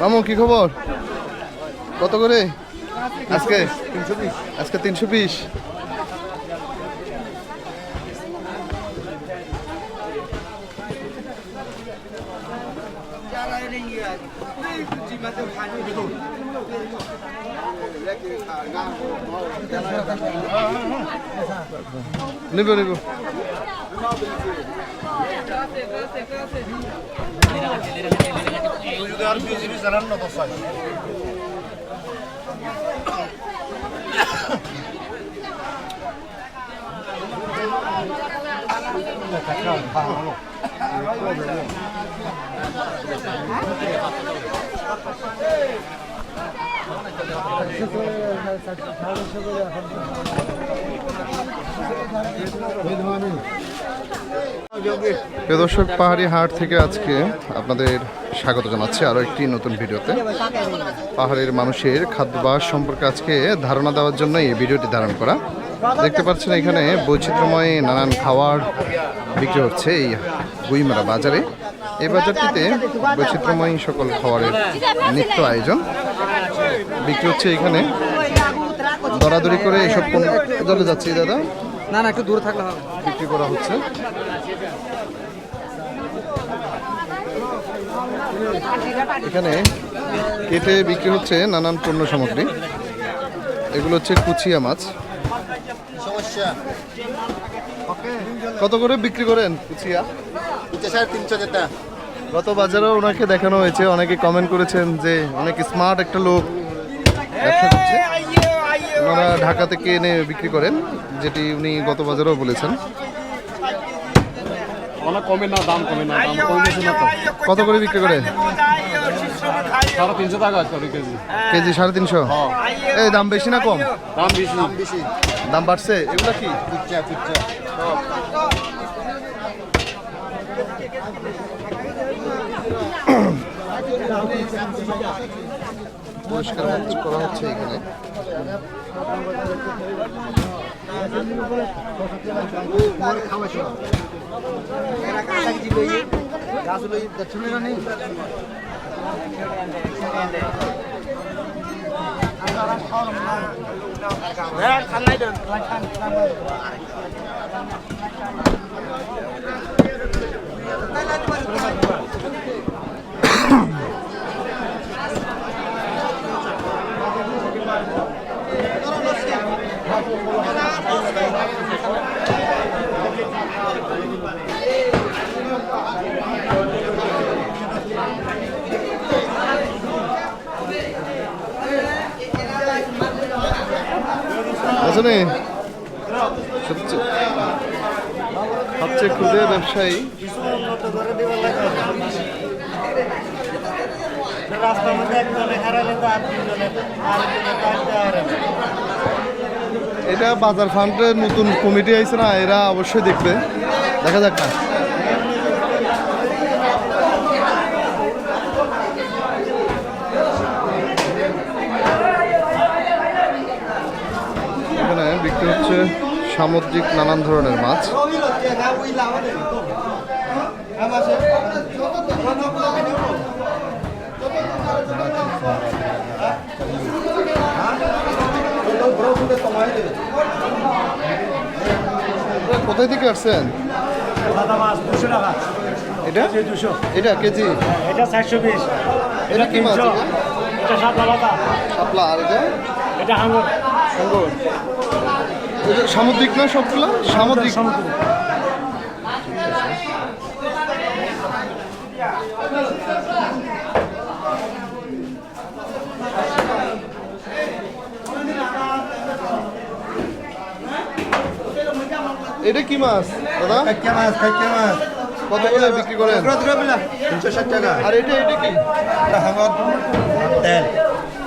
মামু কি খবর? কত করে? আজকে? আজকে তিনশো বিশ। নিব নিব প্রিয় দর্শক, পাহাড়ি হাট থেকে আজকে আপনাদের স্বাগত জানাচ্ছি আরও একটি নতুন ভিডিওতে। পাহাড়ের মানুষের খাদ্যাভ্যাস সম্পর্কে আজকে ধারণা দেওয়ার জন্য এই ভিডিওটি ধারণ করা। দেখতে পাচ্ছেন এখানে বৈচিত্র্যময় নানান খাওয়ার বিক্রি হচ্ছে এই গুইমারা বাজারে। এই বাজারটিতে বৈচিত্র্যময় সকল খাবারের নিত্য আয়োজন। বিক্রি হচ্ছে এখানে। দরাদরি করে এসব পণ্য যাচ্ছে দাদা। না না একটু দূরে থাকলে হবে। বিক্রি করা হচ্ছে। এখানে কেটে বিক্রি হচ্ছে নানান পণ্য সামগ্রী। এগুলো হচ্ছে কুচিয়া মাছ। কত করে বিক্রি করেন কুচিয়া? গত বাজারেও ওনাকে দেখানো হয়েছে অনেকে কমেন্ট করেছেন যে অনেক স্মার্ট একটা লোক ব্যবসা করছে। ওনারা ঢাকা থেকে এনে বিক্রি করেন যেটি উনি গত বাজারেও বলেছেন। কমে না দাম কমে না দাম না তো। কত করে বিক্রি করে? সাড়ে তিনশো টাকা কেজি। কেজি সাড়ে তিনশো? এই দাম বেশি না কম? দাম বেশি। দাম বেশি। দাম বাড়ছে? এগুলো কি? কুচ্চা কুচ্চা। পরিষ্কার মাছ করা হচ্ছে এখানে। আসলে সবচেয়ে ক্ষুদে ব্যবসায়ী। রাস্তার মধ্যে একজনে হারালে তো আর তিনজনে আরেকজনে কাটতে হারালে। এটা বাজার ফান্ডের নতুন কমিটি আইছে না এরা অবশ্যই দেখবে। দেখা যাক না এখানে বিক্রি হচ্ছে সামুদ্রিক নানান ধরনের মাছ। কোথায় থেকে আসছেন? এটা? এটা কেজি? এটা চারশো বিশ এটা? কি মাছ এটা? শাপলা আর এটা? এটা হাঙ্গর। এটা সামুদ্রিক না সবগুলো? সামুদ্রিক। সমুদ্র এটা কি মাছ দাদা? কাটকে মাছ কাটকে মাছ। কত করে বিক্রি করেন? তিনশো ষাট টাকা। আর এটা এটা কি? তেল।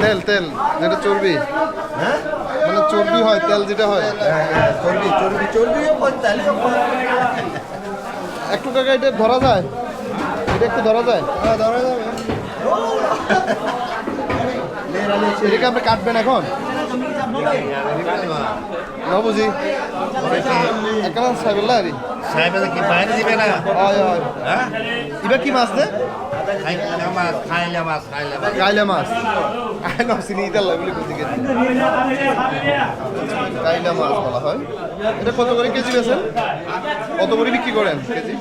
তেল তেল। যেটা চর্বি। হ্যাঁ? মানে চর্বি হয় তেল যেটা হয়। চর্বি চর্বি চর্বিও একটু টাকা এটা ধরা যায়? এটা একটু ধরা যায়? ধরা যাবে। এটাকে আপনি কাটবেন এখন? না বুঝি। একান সাইবেল্লা আরি সাহেবের কি বাইরে দিবে না। হয় হয় হ্যাঁ? এবার কি মাছ দে? খাইলে মাছ চিনি ইতাল বলে বুঝি গেছি কাইলা মাছ। বলা হয়। এটা কত করে কেজি বেছেন কত করে বিক্রি করেন কেজি?